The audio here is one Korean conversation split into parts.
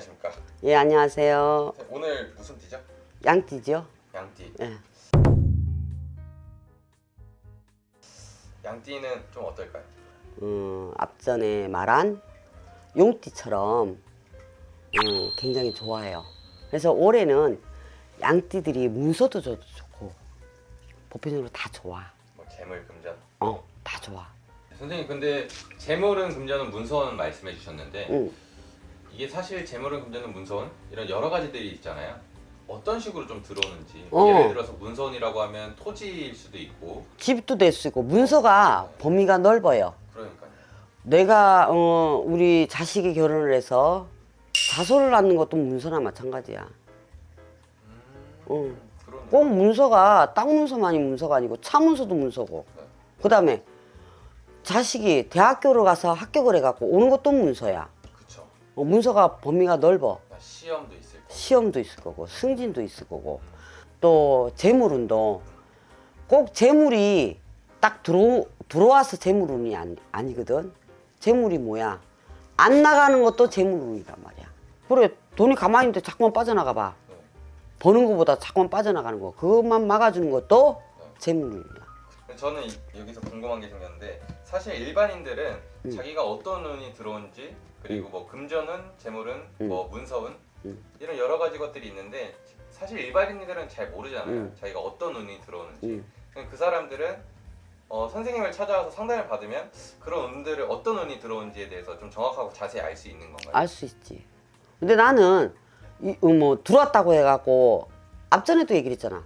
안녕하십니까. 예, 안녕하세요. 오늘 무슨 띠죠? 양띠죠? 양띠. 예. 양띠는 좀 어떨까요? 음, 앞전에 말한 용띠처럼 음, 굉장히 좋아해요. 그래서 올해는 양띠들이 문서도 줘도 좋고 보편적으로 다 좋아. 뭐 재물 금전. 어, 다 좋아. 선생님 근데 재물은 금전은 문서원 말씀해 주셨는데 응. 이게 사실 재물은 금전은 문서원 이런 여러 가지들이 있잖아요. 어떤 식으로 좀 들어오는지 어. 예를 들어서 문서원이라고 하면 토지일 수도 있고 집도 될 수 있고 문서가 범위가 넓어요. 그러니까요. 내가 어, 우리 자식이 결혼을 해서 자손을 낳는 것도 문서나 마찬가지야. 음, 응. 그러네. 꼭 문서가 땅 문서만이 문서가 아니고 차 문서도 문서고 네. 그다음에 자식이 대학교를 가서 합격을 해갖고 오는 것도 문서야. 어, 문서가 범위가 넓어. 시험도 있을 거고. 시험도 있을 거고 승진도 있을 거고. 또 재물운도 꼭 재물이 딱 들어, 들어와서 재물운이 아니, 아니거든. 재물이 뭐야? 안 나가는 것도 재물운이란 말이야. 그래 돈이 가만히 있는데 자꾸만 빠져나가 봐. 네. 버는 것보다 자꾸만 빠져나가는 거. 그것만 막아주는 것도 재물운이야. 저는 이- 여기서 궁금한 게 생겼는데 사실 일반인들은 음. 자기가 어떤 운이 들어온지 그리고 뭐 금전운, 재물운, 음. 뭐 문서운 음. 이런 여러 가지 것들이 있는데 사실 일반인들은 잘 모르잖아요. 음. 자기가 어떤 운이 들어오는지. 음. 그 사람들은 어, 선생님을 찾아와서 상담을 받으면 그런 운들을 어떤 운이 들어온지에 대해서 좀 정확하고 자세히 알 수 있는 건가요? 알 수 있지. 근데 나는 이, 어, 뭐 들어왔다고 해갖고 앞전에도 얘기를 했잖아.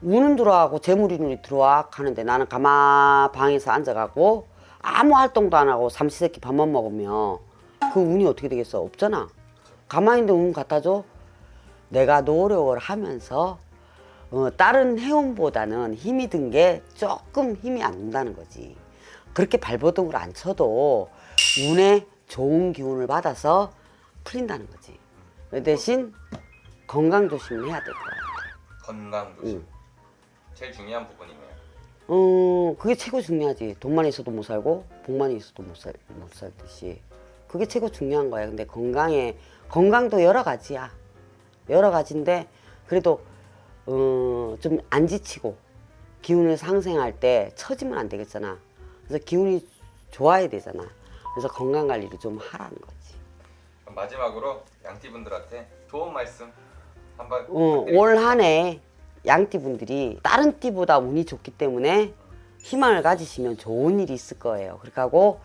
우는 들어와고 재물이 눈이 들어와 하는데 나는 가마 방에서 앉아갖고 아무 활동도 안 하고 삼시세끼 밥만 먹으면 그 운이 어떻게 되겠어? 없잖아. 가만히 있는데 운 갖다 줘. 내가 노력을 하면서 어, 다른 해운보다는 힘이 든 게 조금 힘이 안 든다는 거지. 그렇게 발버둥을 안 쳐도 운에 좋은 기운을 받아서 풀린다는 거지. 그 대신 건강 조심을 해야 될 거야. 건강 조심. 음. 제일 중요한 부분이네요. 어, 그게 최고 중요하지. 돈만 있어도 못 살고, 복만 있어도 못, 살, 못 살듯이. 그게 최고 중요한 거야. 근데 건강에, 건강도 여러 가지야. 여러 가지인데, 그래도, 어, 좀 안 지치고, 기운을 상생할 때 처지면 안 되겠잖아. 그래서 기운이 좋아야 되잖아. 그래서 건강 관리를 좀 하라는 거지. 그럼 마지막으로 양띠 분들한테 좋은 말씀 한번 어. 올 한해 양띠 분들이 다른 띠보다 운이 좋기 때문에 희망을 가지시면 좋은 일이 있을 거예요. 그렇게 하고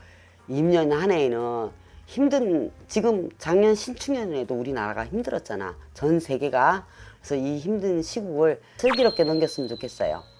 임년 한 해에는 힘든 지금 작년 신축년에도 우리나라가 힘들었잖아. 전 세계가 그래서 이 힘든 시국을 슬기롭게 넘겼으면 좋겠어요.